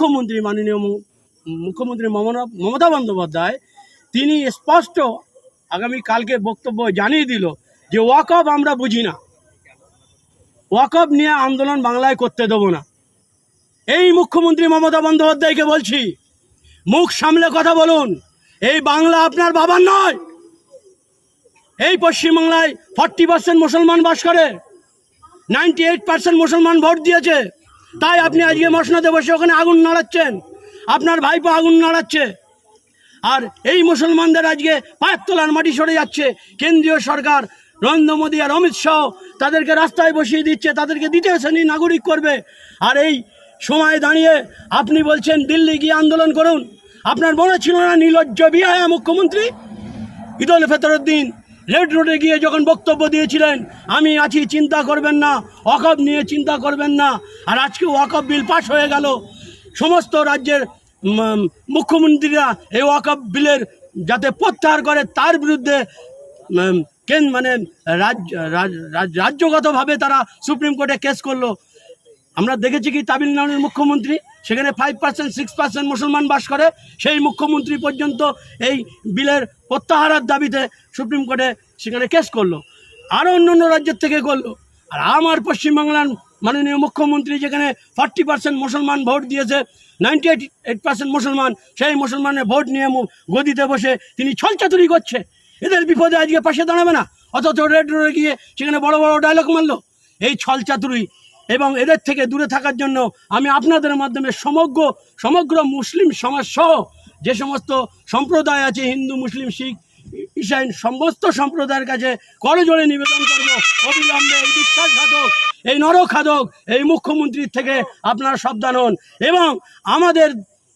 মুখ্যমন্ত্রী মাননীয় মুখ্যমন্ত্রী মমতা বন্দ্যোপাধ্যায়, তিনি স্পষ্ট আগামী কালকে বক্তব্য জানিয়ে দিল যে ওয়াকফ আমরা বুঝি না। ওয়াকফ নিয়ে আন্দোলন বাংলায় করতে দেবো না। এই মুখ্যমন্ত্রী মমতা বন্দ্যোপাধ্যায়কে বলছি, মুখ সামলে কথা বলুন, এই বাংলা আপনার বাবার নয়। এই পশ্চিমবাংলায় ফর্টি পার্সেন্ট মুসলমান বাস করে নাইনটি এইট পার্সেন্ট মুসলমান ভোট দিয়েছে। তাই আপনি আজকে মসনাদে বসে ওখানে আগুন নাড়াচ্ছেন। আপনার ভাইপো আগুন নাড়াচ্ছে। আর এই মুসলমানদের আজকে পায়ের তোলার মাটি সরে যাচ্ছে। কেন্দ্রীয় সরকার, নরেন্দ্র মোদী আর অমিত শাহ তাদেরকে রাস্তায় বসিয়ে দিচ্ছে, তাদেরকে দ্বিতীয় শ্রেণি নাগরিক করবে। আর এই সময় দাঁড়িয়ে আপনি বলছেন, দিল্লি গিয়ে আন্দোলন করুন। আপনার মনে ছিল না নির্লজ্জ বিহায়া মুখ্যমন্ত্রী? ফেতরের দিন রেড রোডে গিয়ে যখন বক্তব্য দিয়েছিলেন, আমি আছি, চিন্তা করবেন না, ওয়াকফ নিয়ে চিন্তা করবেন না। আর আজকে ওয়াকফ বিল পাশ হয়ে গেল। সমস্ত রাজ্যের মুখ্যমন্ত্রীরা এই ওয়াকফ বিলের যাতে প্রত্যাহার করে, তার বিরুদ্ধে কেন মানে রাজ্য, রাজ- রাজ- রাজ্যগতভাবে তারা সুপ্রিম কোর্টে কেস করল। আমরা দেখেছি কি তামিলনাড়ুর মুখ্যমন্ত্রী, সেখানে ফাইভ পার্সেন্ট সিক্স পার্সেন্ট মুসলমান বাস করে, সেই মুখ্যমন্ত্রী পর্যন্ত এই বিলের প্রত্যাহারের দাবিতে সুপ্রিম কোর্টে সেখানে কেস করল। আরও অন্য অন্য রাজ্যের থেকে করল। আর আমার পশ্চিমবাংলার মাননীয় মুখ্যমন্ত্রী যেখানে ফর্টি পার্সেন্ট মুসলমান ভোট দিয়েছে নাইনটি এইট এইট পার্সেন্ট মুসলমান, সেই মুসলমানের ভোট নিয়ে গদিতে বসে তিনি ছলচাতুরি করছে। এদের বিপদে আজকে পাশে দাঁড়াবে না, অথচ রেড রোডে গিয়ে সেখানে বড় বড় ডায়লগ মারলো। এই ছলচাতুরি এবং এদের থেকে দূরে থাকার জন্য আমি আপনাদের মাধ্যমে সমগ্র সমগ্র মুসলিম সমাজ সহ যে সমস্ত সম্প্রদায় আছে, হিন্দু, মুসলিম, শিখ, ইসাইন, সমস্ত সম্প্রদায়ের কাছে করজোড়ে নিবেদন করব, অবিলম্বে এই বিশ্বাসঘাতক, এই নরখাদক এই মুখ্যমন্ত্রীর থেকে আপনারা সাবধান হন এবং আমাদের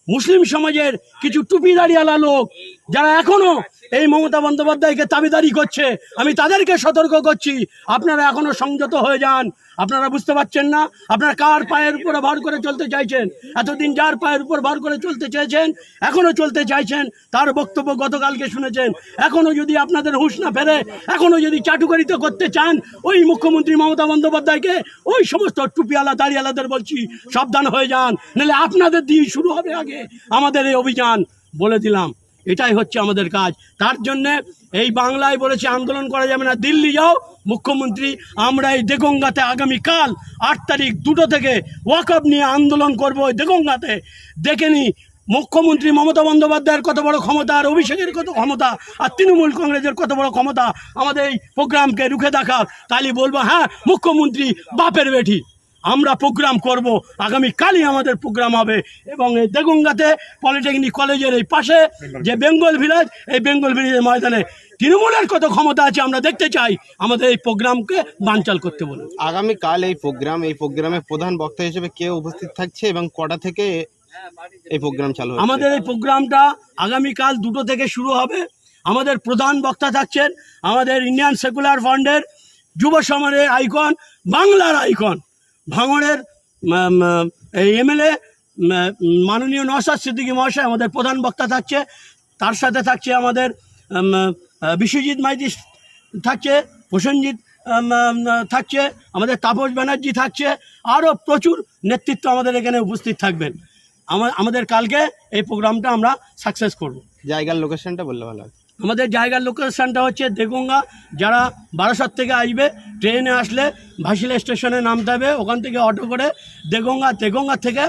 মুসলিম সমাজের কিছু টুপিদারিওয়ালা লোক যারা এখনও এই মমতা বন্দ্যোপাধ্যায়কে দাবিদারি করছে, আমি তাদেরকে সতর্ক করছি। আপনারা এখনও সংযত হয়ে যান। আপনারা বুঝতে পারছেন না? আপনারা কার পায়ের উপরে ভর করে চলতে চাইছেন? এতদিন যার পায়ের উপর ভর করে চলতে চেয়েছেন, এখনও চলতে চাইছেন, তার বক্তব্য গতকালকে শুনেছেন। এখনও যদি আপনাদের হুঁশ না ফেরে, এখনও যদি চাটুকারিতা করতে চান, ওই মুখ্যমন্ত্রী মমতা বন্দ্যোপাধ্যায়কে ওই সমস্ত টুপিওয়ালা দাঁড়িয়ালাদের বলছি, সাবধান হয়ে যান। নাহলে আপনাদের দিয়ে শুরু হবে আগে। আমাদের এই অভিযান বলে দিলাম। এটাই হচ্ছে আমাদের কাজ। তার জন্যে এই বাংলায় বলেছে আন্দোলন করা যাবে না। দিল্লি যাও, মুখ্যমন্ত্রী, আমরা এই দেগঙ্গাতে আগামীকাল আট তারিখ দুটো থেকে ওয়াকআপ নিয়ে আন্দোলন করব ওই দেগঙ্গাতে। দেখে নি, মুখ্যমন্ত্রী মমতা বন্দ্যোপাধ্যায়ের কত বড় ক্ষমতা আর অভিষেকের কত ক্ষমতা আর তৃণমূল কংগ্রেসের কত বড় ক্ষমতা। আমাদের এই প্রোগ্রামকে রুখে দেখা তাহলে বলব হ্যাঁ মুখ্যমন্ত্রী বাপের বেটি। আমরা প্রোগ্রাম করব। আগামী কালই আমাদের প্রোগ্রাম হবে। এবং এই দেগুঙ্গাতে পলিটেকনিক কলেজের এই পাশে যে বেঙ্গল ভিলেজ এই বেঙ্গল ভিলেজের ময়দানে তৃণমূলের কত ক্ষমতা আছে আমরা দেখতে চাই। আমাদের এই প্রোগ্রামকে বানচাল করতে বলুন। আগামীকাল এই প্রোগ্রাম এই প্রোগ্রামে প্রধান বক্তা হিসেবে কে উপস্থিত থাকছে এবং কটা থেকে এই প্রোগ্রাম চালু আমাদের এই প্রোগ্রামটা আগামীকাল দুটো থেকে শুরু হবে। আমাদের প্রধান বক্তা থাকছেন আমাদের ইন্ডিয়ান সেকুলার ফান্ডের যুব সমাজের আইকন বাংলার আইকন ভাঙড়ের এমএলএ মাননীয় নওশাদ সিদ্দিকী মহাশয় আমাদের প্রধান বক্তা থাকছে। তার সাথে থাকছে আমাদের বিশ্বজিৎ মাইতি থাকছে, প্রসেনজিৎ থাকছে, আমাদের তাপস ব্যানার্জি থাকছে, আরও প্রচুর নেতৃত্ব আমাদের এখানে উপস্থিত থাকবেন। আমাদের কালকে এই প্রোগ্রামটা আমরা সাকসেস করব। জায়গার লোকেশনটা বললে ভালো হয়। আমাদের জায়গার লোকেশানটা হচ্ছে দেগঙ্গা। যারা বারাসাত থেকে আসবে, ট্রেনে আসলে ভাসিলা স্টেশনে নামতে হবে। ওখান থেকে অটো করে দেগঙ্গা দেগঙ্গা থেকে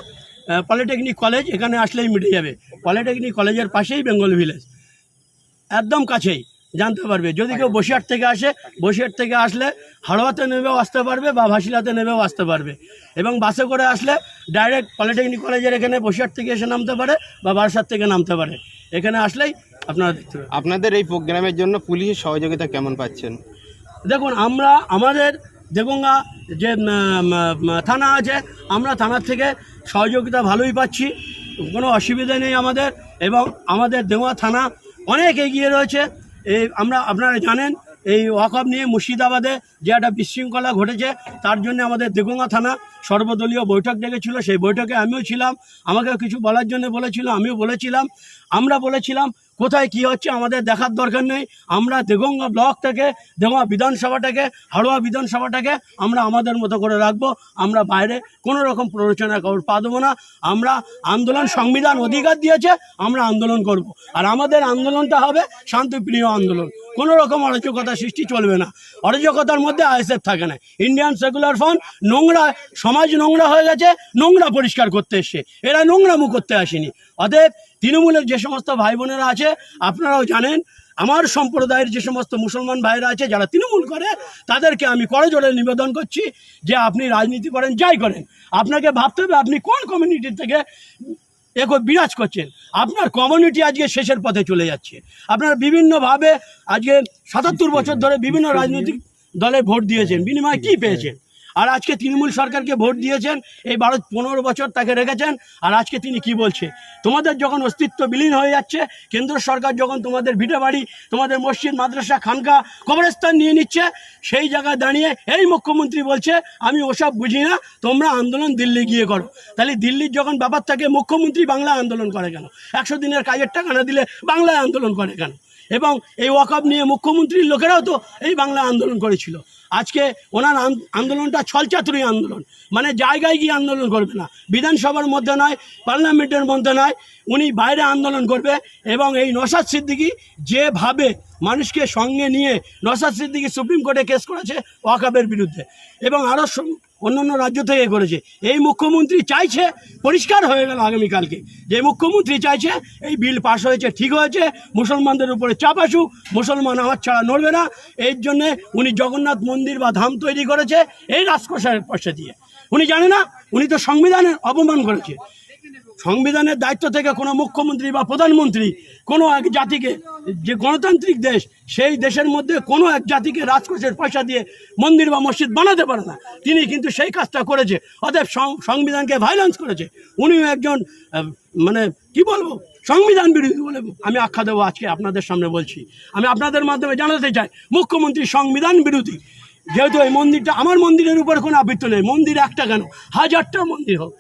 পলিটেকনিক কলেজ, এখানে আসলেই মিটে যাবে। পলিটেকনিক কলেজের পাশেই বেঙ্গল ভিলেজ। একদম কাছেই, জানতে পারবে। যদি কেউ বসিরহাট থেকে আসে, বসিরহাট থেকে আসলে হাড়োয়াতে নেবেও আসতে পারবে বা ভাসিলাতে নেবেও আসতে পারবে। এবং বাসে করে আসলে ডাইরেক্ট পলিটেকনিক কলেজের এখানে বসিরহাট থেকে এসে নামতে পারে বা বারাসাত থেকে নামতে পারে। এখানে আসলেই আপনার দেখতে পাবেন। আপনাদের এই প্রোগ্রামের জন্য পুলিশের সহযোগিতা কেমন পাচ্ছেন? দেখুন আমরা আমাদের দেবঙ্গা যে থানা আছে আমরা থানার থেকে সহযোগিতা ভালোই পাচ্ছি কোনো অসুবিধা নেই আমাদের এবং আমাদের দেওয়া থানা অনেক এগিয়ে রয়েছে। এই আমরা আপনারা জানেন এই ওয়াকফ নিয়ে মুর্শিদাবাদে যে একটা বিশৃঙ্খলা ঘটেছে, তার জন্য আমাদের দেগুঙ্গা থানা সর্বদলীয় বৈঠক ডেকেছিল। সেই বৈঠকে আমিও ছিলাম। আমাকে কিছু বলার জন্য বলেছিল, আমিও বলেছিলাম। আমরা বলেছিলাম, কোথায় কি হচ্ছে আমাদের দেখার দরকার নেই। আমরা দেগঙ্গা ব্লক থেকে, দেগঙ্গা বিধানসভাটাকে হাড়োয়া বিধানসভাটাকে আমরা আমাদের মতো করে রাখব। আমরা বাইরে কোনো রকম প্ররোচনা খবর পা দেবো না। আমরা আন্দোলন সংবিধান অধিকার দিয়েছে, আমরা আন্দোলন করব। আর আমাদের আন্দোলনটা হবে শান্তিপ্রিয় আন্দোলন। কোনো রকম অরাজকতা সৃষ্টি চলবে না। অরাজকতার মধ্যে আইএসএফ থাকে না। ইন্ডিয়ান সেকুলার ফ্রন্ট নোংরা, সমাজ নোংরা হয়ে গেছে, নোংরা পরিষ্কার করতে এসছে। এরা নোংরামু করতে আসেনি। অতএব তৃণমূলের যে সমস্ত ভাই বোনেরা আছে, আপনারাও জানেন, আমার সম্প্রদায়ের যে সমস্ত মুসলমান ভাইরা আছে, যারা তৃণমূল করে, তাদেরকে আমি করজোড়ে নিবেদন করছি যে আপনি রাজনীতি করেন, যাই করেন। আপনাকে ভাবতে হবে আপনি কোন কমিউনিটি থেকে এখন বিরাজ করছেন। আপনার কমিউনিটি আজকে শেষের পথে চলে যাচ্ছে। আপনারা বিভিন্নভাবে আজকে সাতাত্তর বছর ধরে বিভিন্ন রাজনৈতিক দলে ভোট দিয়েছেন। বিনিময় কী পেয়েছেন? আর আজকে তৃণমূল সরকারকে ভোট দিয়েছেন, এই বারো, পনেরো বছর তাকে রেখেছেন, আর আজকে তিনি কি বলছে? তোমাদের যখন অস্তিত্ব বিলীন হয়ে যাচ্ছে, কেন্দ্র সরকার যখন তোমাদের ভিটে বাড়ি তোমাদের মসজিদ, মাদ্রাসা, খানকা কবরস্থান নিয়ে নিচ্ছে, সেই জায়গায় দাঁড়িয়ে এই মুখ্যমন্ত্রী বলছে, আমি ওসব বুঝি না, তোমরা আন্দোলন দিল্লি গিয়ে করো। তাহলে দিল্লির যখন ব্যাপার থাকে, মুখ্যমন্ত্রী বাংলা আন্দোলন করে কেন? একশো দিনের কাজের টাকা না দিলে বাংলায় আন্দোলন করে কেন? এবং এই ওয়াকআপ নিয়ে মুখ্যমন্ত্রীর লোকেরাও তো এই বাংলা আন্দোলন করেছিল। আজকে ওনার আন্দোলনটা ছলচাতুরি আন্দোলন। মানে জায়গায় গিয়ে আন্দোলন করবে না। বিধানসভার মধ্যে নয়, পার্লামেন্টের মধ্যে নয়, উনি বাইরে আন্দোলন করবে এবং এই নসাদ সিদ্দিকি যেভাবে মানুষকে সঙ্গে নিয়ে নসাদ সিদ্দিকি সুপ্রিম কোর্টে কেস করেছে ওয়াকাবের বিরুদ্ধে। এবং আরও অন্যান্য রাজ্য থেকে করেছে। এই মুখ্যমন্ত্রী চাইছে পরিষ্কার হয়ে গেল আগামীকালকে। যে মুখ্যমন্ত্রী চাইছে এই বিল পাশ হয়েছে, ঠিক হয়েছে, মুসলমানদের উপরে চাপ আসুক, মুসলমান আমার ছাড়া নড়বে না। এর জন্যে উনি জগন্নাথ মন্দির বা ধাম তৈরি করেছে এই রাজকোষের পয়সা দিয়ে। উনি জানে না, উনি তো সংবিধানের অপমান করেছে। সংবিধানের দায়িত্ব থেকে কোনো মুখ্যমন্ত্রী বা প্রধানমন্ত্রী কোনো এক জাতিকে, যে গণতান্ত্রিক দেশ, সেই দেশের মধ্যে কোনো এক জাতিকে রাজকোষের পয়সা দিয়ে মন্দির বা মসজিদ বানাতে পারে না। তিনি কিন্তু সেই কাজটা করেছে। অতএব সংবিধানকে ভাইলেন্স করেছে। উনিও একজন মানে কি বলব, সংবিধান বিরোধী বলে আমি আখ্যা দেবো আজকে আপনাদের সামনে বলছি। আমি আপনাদের মাধ্যমে জানাতে চাই, মুখ্যমন্ত্রী সংবিধান বিরোধী। যেহেতু এই মন্দিরটা, আমার মন্দিরের উপর কোনো আবৃত্ত নেই। মন্দির একটা কেন? হাজারটা মন্দির হোক,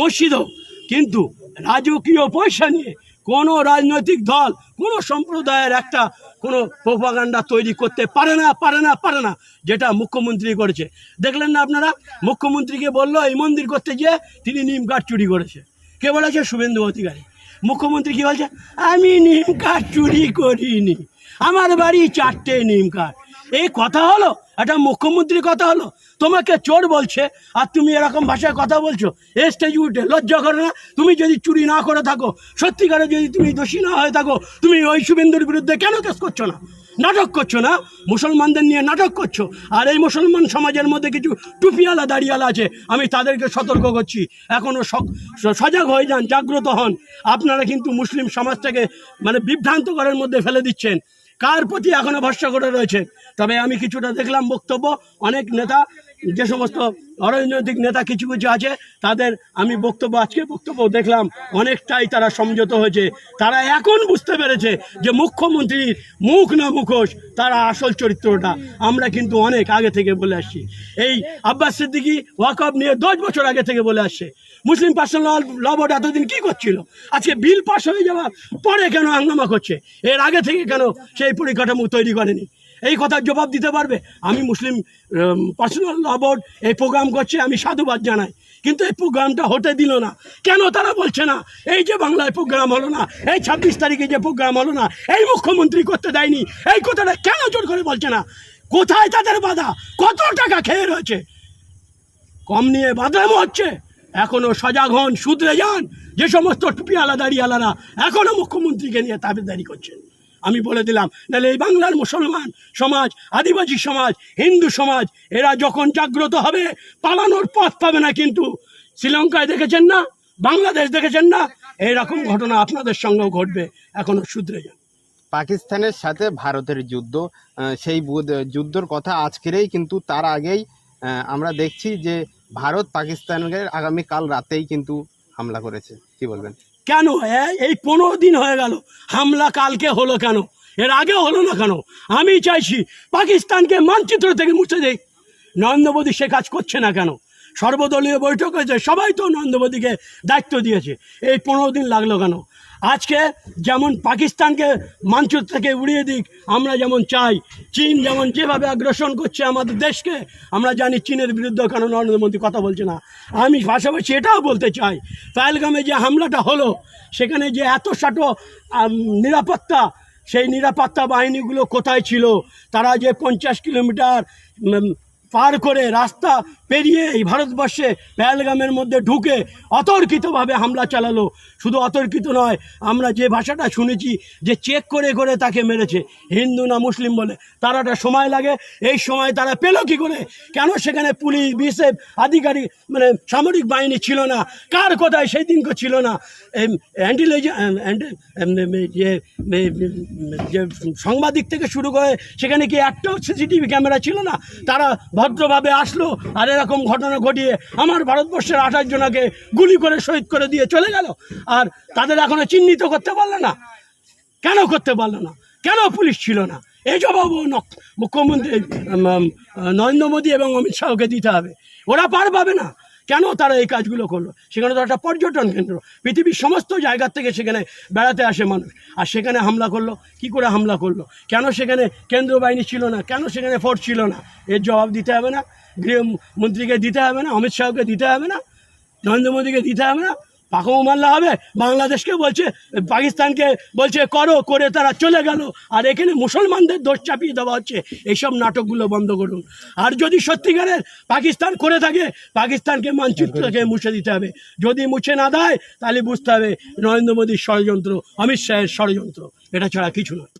মসজিদ হোক কিন্তু রাজকীয় পয়সা নিয়ে কোনো রাজনৈতিক দল, কোনো সম্প্রদায়ের একটা কোনো প্রোপাগান্ডা তৈরি করতে পারে না পারে না পারে না, যেটা মুখ্যমন্ত্রী করেছে। দেখলেন না আপনারা? মুখ্যমন্ত্রীকে বলল, এই মন্দির করতে গিয়ে তিনি নিম কাঠ চুরি করেছে। কে বলেছে? শুভেন্দু অধিকারী। মুখ্যমন্ত্রী কি বলছে? আমি নিম কাঠ চুরি করিনি। আমার বাড়ি চারটে নিম কাঠ। এই কথা হলো? একটা মুখ্যমন্ত্রী কথা হলো? তোমাকে চোর বলছে আর তুমি এরকম ভাষায় কথা বলছো। এ স্টেজ উঠে লজ্জা করে না? তুমি যদি চুরি না করে থাকো, সত্যিকারে যদি তুমি দোষী না হয়ে থাকো, তুমি ওই শুভেন্দুর বিরুদ্ধে কেন কেস করছ না? নাটক করছ না? মুসলমানদের নিয়ে নাটক করছ? আর এই মুসলমান সমাজের মধ্যে কিছু টুপিওয়ালা দাড়িওয়ালা আছে, আমি তাদেরকে সতর্ক করছি। এখনও সজাগ হয়ে যান, জাগ্রত হন। আপনারা কিন্তু মুসলিম সমাজটাকে মানে বিভ্রান্ত করার মধ্যে ফেলে দিচ্ছেন। কার প্রতি এখনও ভরসা করে রয়েছে? তবে আমি কিছুটা দেখলাম বক্তব্য। অনেক নেতা যে সমস্ত অরাজনৈতিক নেতা কিছু কিছু আছে, তাদের আমি বক্তব্য, আজকে বক্তব্য দেখলাম, অনেকটাই তারা সমঝোত হয়েছে। তারা এখন বুঝতে পেরেছে যে মুখ্যমন্ত্রীর মুখ না মুখোশ, তারা আসল চরিত্রটা। আমরা কিন্তু অনেক আগে থেকে বলে আসছি। এই আব্বাস সিদ্দিকি ওয়াকফ নিয়ে দশ বছর আগে থেকে বলে আসছে, মুসলিম পার্সোনাল ল বোর্ড এতদিন কী করছিল? আজকে বিল পাস হয়ে যাওয়ার পরে কেন হাঙ্গামা করছে? এর আগে থেকে কেন সেই পরিকাঠামো তৈরি করেনি? এই কথার জবাব দিতে পারবে। আমি মুসলিম পার্সোনাল ল বোর্ড এই প্রোগ্রাম করছে, আমি সাধুবাদ জানাই। কিন্তু এই প্রোগ্রামটা হতে দিল না। কেন তারা বলছে না? এই যে বাংলায় প্রোগ্রাম হলো না, এই ছাব্বিশ তারিখে যে প্রোগ্রাম হলো না, এই মুখ্যমন্ত্রী করতে দেয়নি, এই কথাটা কেন জোর করে বলছে না? কোথায় তাদের বাধা? কত টাকা খেয়ে রয়েছে? কম নিয়ে বাদামও হচ্ছে। এখনও সজাগ হন, শুধরে যান। যে সমস্ত টুপিওয়ালা, দাড়িওয়ালারা এখনও মুখ্যমন্ত্রীকে নিয়ে তাবেদারি করছেন। আমি বলে দিলাম, তাহলে এই বাংলার মুসলমান সমাজ, আদিবাসী সমাজ, হিন্দু সমাজ, এরা যখন জাগ্রত হবে, পালানোর পথ পাবে না কিন্তু। শ্রীলঙ্কায় দেখেছেন না? বাংলাদেশ দেখেছেন না? এইরকম ঘটনা আপনাদের সঙ্গেও ঘটবে এখনও শুধরে যান। পাকিস্তানের সাথে ভারতের যুদ্ধ সেই যুদ্ধর কথা আজকেরই কিন্তু তার আগেই আমরা দেখছি যে ভারত পাকিস্তানের আগামী কাল রাতেই কিন্তু হামলা করেছে। কি বলবেন? কেন? এই পনেরো দিন হয়ে গেল। হামলা কালকে হলো কেন? এর আগে হলো না কেন? আমি চাইছি পাকিস্তানকে মানচিত্র থেকে মুছে দেই। নরেন্দ্র মোদী সে কাজ করছে না কেন? সর্বদলীয় বৈঠক হয়েছে, সবাই তো নরেন্দ্র মোদীকে দায়িত্ব দিয়েছে। এই পনেরো দিন লাগল কেন? আজকে যেমন পাকিস্তানকে মানচিত্র থেকে উড়িয়ে দিক, আমরা যেমন চাই। চীন যেমন যেভাবে আগ্রাসন করছে আমাদের দেশকে, আমরা জানি চীনের বিরুদ্ধে কেন নরেন্দ্র মোদী কথা বলছে না। আমি পাশাপাশি এটাও বলতে চাই পায়েলগামে যে হামলাটা হলো, সেখানে যে এত সাটো নিরাপত্তা, সেই নিরাপত্তা বাহিনীগুলো কোথায় ছিল? তারা যে পঞ্চাশ কিলোমিটার পার করে রাস্তা পেরিয়ে এই ভারতবর্ষে পেহেলগামের মধ্যে ঢুকে অতর্কিতভাবে হামলা চালালো। শুধু অতর্কিত নয়, আমরা যে ভাষাটা শুনেছি যে চেক করে করে তাকে মেরেছে, হিন্দু না মুসলিম বলে তারাটা সময় লাগে। এই সময় তারা পেল কি করে? কেন সেখানে পুলিশ বিএসএফ আধিকারিক মানে সামরিক বাহিনী ছিল না? কার কোথায় সেই দিনকে ছিল না? যে সাংবাদিক থেকে শুরু করে সেখানে কি একটাও সিসিটিভি ক্যামেরা ছিল না? তারা ভদ্রভাবে আসলো আর এরকম ঘটনা ঘটিয়ে আমার ভারতবর্ষের আঠাশ জনাকে গুলি করে শহীদ করে দিয়ে চলে গেল। আর তাদের এখনও চিহ্নিত করতে পারল না। কেন করতে পারল না? কেন পুলিশ ছিল না? এই জবাব মুখ্যমন্ত্রী নরেন্দ্র মোদী এবং অমিত শাহকে দিতে হবে। ওরা পার পাবে না। কেন তারা এই কাজগুলো করল? সেখানে তো একটা পর্যটন কেন্দ্র। পৃথিবীর সমস্ত জায়গার থেকে সেখানে বেড়াতে আসে মানুষ। আর সেখানে হামলা করল? কি করে হামলা করল? কেন সেখানে কেন্দ্র বাহিনী ছিল না? কেন সেখানে ফোর্স ছিল না? এর জবাব দিতে হবে না। গৃহমন্ত্রীকে দিতে হবে না, অমিত শাহকে দিতে হবে না, নরেন্দ্র মোদীকে দিতে হবে না। পাকামো মাল্লা হবে। বাংলাদেশকে বলছে, পাকিস্তানকে বলছে, করো, করে তারা চলে গেল। আর এখানে মুসলমানদের দোষ চাপিয়ে দেওয়া হচ্ছে। এইসব নাটকগুলো বন্ধ করুন। আর যদি সত্যিকারের পাকিস্তান করে থাকে, পাকিস্তানকে মানচিত্রকে মুছে দিতে হবে। যদি মুছে না দেয়, তাহলে বুঝতে হবে নরেন্দ্র মোদীর ষড়যন্ত্র, অমিত শাহের ষড়যন্ত্র। এটা ছাড়া কিছু নয়।